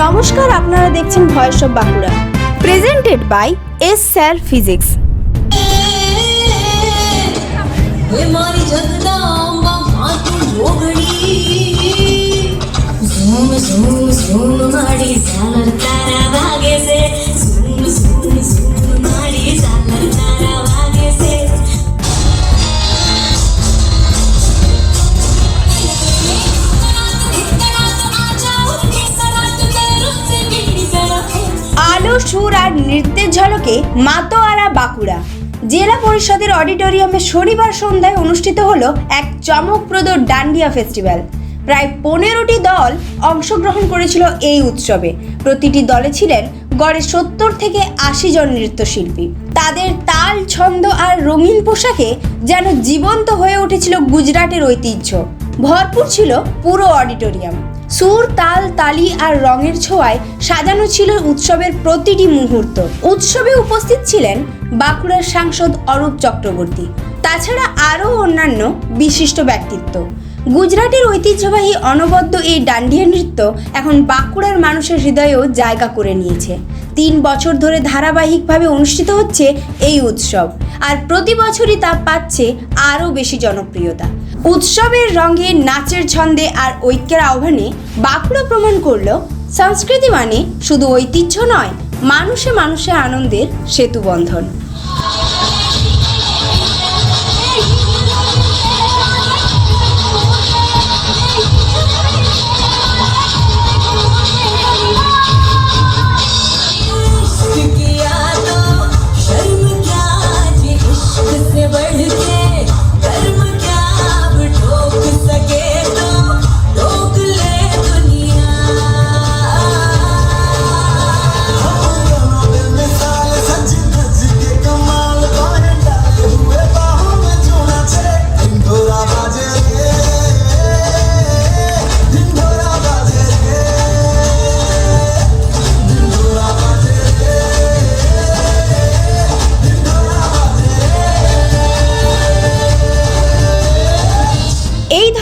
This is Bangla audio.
নমস্কার আপনারা দেখছেন voice of Bankura presented by S sir physics हे मारी जगदंबा मातु जोगडी झूम झूम झूम माडी झालर तारा भागे से সুর আর নৃত্যের ঝলকে মাতোয়ারা বাঁকুড়া। জেলা পরিষদের অডিটোরিয়ামে শনিবার সন্ধ্যায় অনুষ্ঠিত হল এক চমকপ্রদ ডান্ডিয়া ফেস্টিভ্যাল। প্রায় পনেরোটি দল অংশগ্রহণ করেছিল এই উৎসবে। প্রতিটি দলে ছিলেন গড়ে সত্তর থেকে আশি জন নৃত্যশিল্পী। তাদের তাল, ছন্দ আর রঙিন পোশাকে যেন জীবন্ত হয়ে উঠেছিল গুজরাটের ঐতিহ্য। ভরপুর ছিল পুরো অডিটোরিয়াম। সুর, তাল, তালি আর রঙের ছোঁয়ায় সাজানো ছিল উৎসবের প্রতিটি মুহূর্ত। উৎসবে উপস্থিত ছিলেন বাঁকুড়ার সাংসদ অরূপ চক্রবর্তী। তাছাড়া আরও অন্যান্য বিশিষ্ট ব্যক্তিত্ব। গুজরাটের ঐতিহ্যবাহী অনবদ্য এই ডান্ডিয়া নৃত্য এখন বাঁকুড়ার মানুষের হৃদয়েও জায়গা করে নিয়েছে। তিন বছর ধরে ধারাবাহিকভাবে অনুষ্ঠিত হচ্ছে এই উৎসব। আর প্রতি বছরই তা পাচ্ছে আরও বেশি জনপ্রিয়তা। উৎসবের রঙে নাচের ছন্দে আর ঐক্যের আহ্বানে বাঁকুড়া প্রমাণ করল সংস্কৃতি মানে শুধু ঐতিহ্য নয়, মানুষে মানুষে আনন্দের সেতু বন্ধন